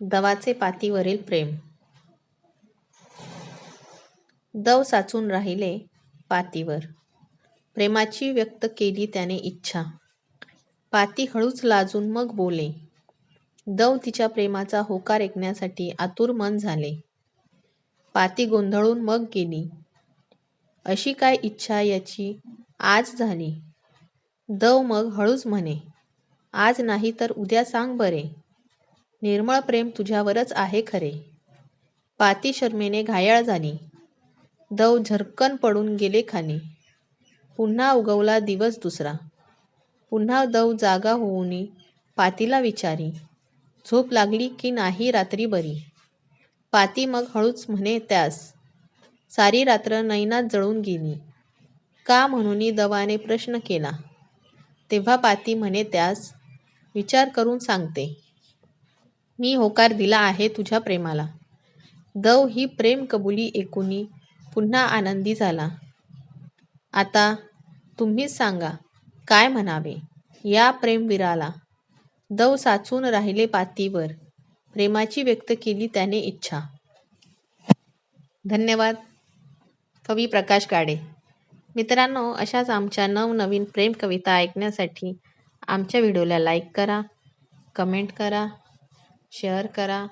दवाचे पातीवरील प्रेम. दव साचून राहिले पातीवर. प्रेमाची व्यक्त केली त्याने इच्छा. पाती हळूच लाजून मग बोले दव तिच्या प्रेमाचा होकार ऐकण्यासाठी आतुर मन झाले. पाती गोंधळून मग गेली. अशी काय इच्छा याची? आज झाली. दव मग हळूच म्हणे आज नाही तर उद्या सांग बरे. निर्मळ प्रेम तुझ्यावरच आहे खरे. पाती शर्मेने घायाळ झाली. दव झरकन पडून गेले खाली. पुन्हा उगवला दिवस दुसरा. पुन्हा दव जागा होऊनी पातीला विचारी. झोप लागली की नाही रात्री बरी. पाती मग हळूच म्हणे त्यास सारी रात्र नैनात जळून गेली. का म्हणून दवाने प्रश्न केला. तेव्हा पाती म्हणे त्यास विचार करून सांगते. मी होकार दिला आहे तुझ्या प्रेमाला. दव ही प्रेम कबुली ऐकूनी पुन्हा आनंदी झाला. आता तुम्हीच सांगा काय म्हणावे? या प्रेमवीराला. दव साचून राहिले पातीवर. प्रेमाची व्यक्त केली त्याने इच्छा. धन्यवाद. कवी प्रकाश गाडे. मित्रांनो अशाच आमच्या नवनवीन प्रेम कविता ऐकण्यासाठी आमच्या व्हिडिओला लाईक करा कमेंट करा शेअर करा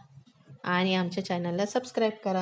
आणि आमच्या चॅनलला सबस्क्राईब करा.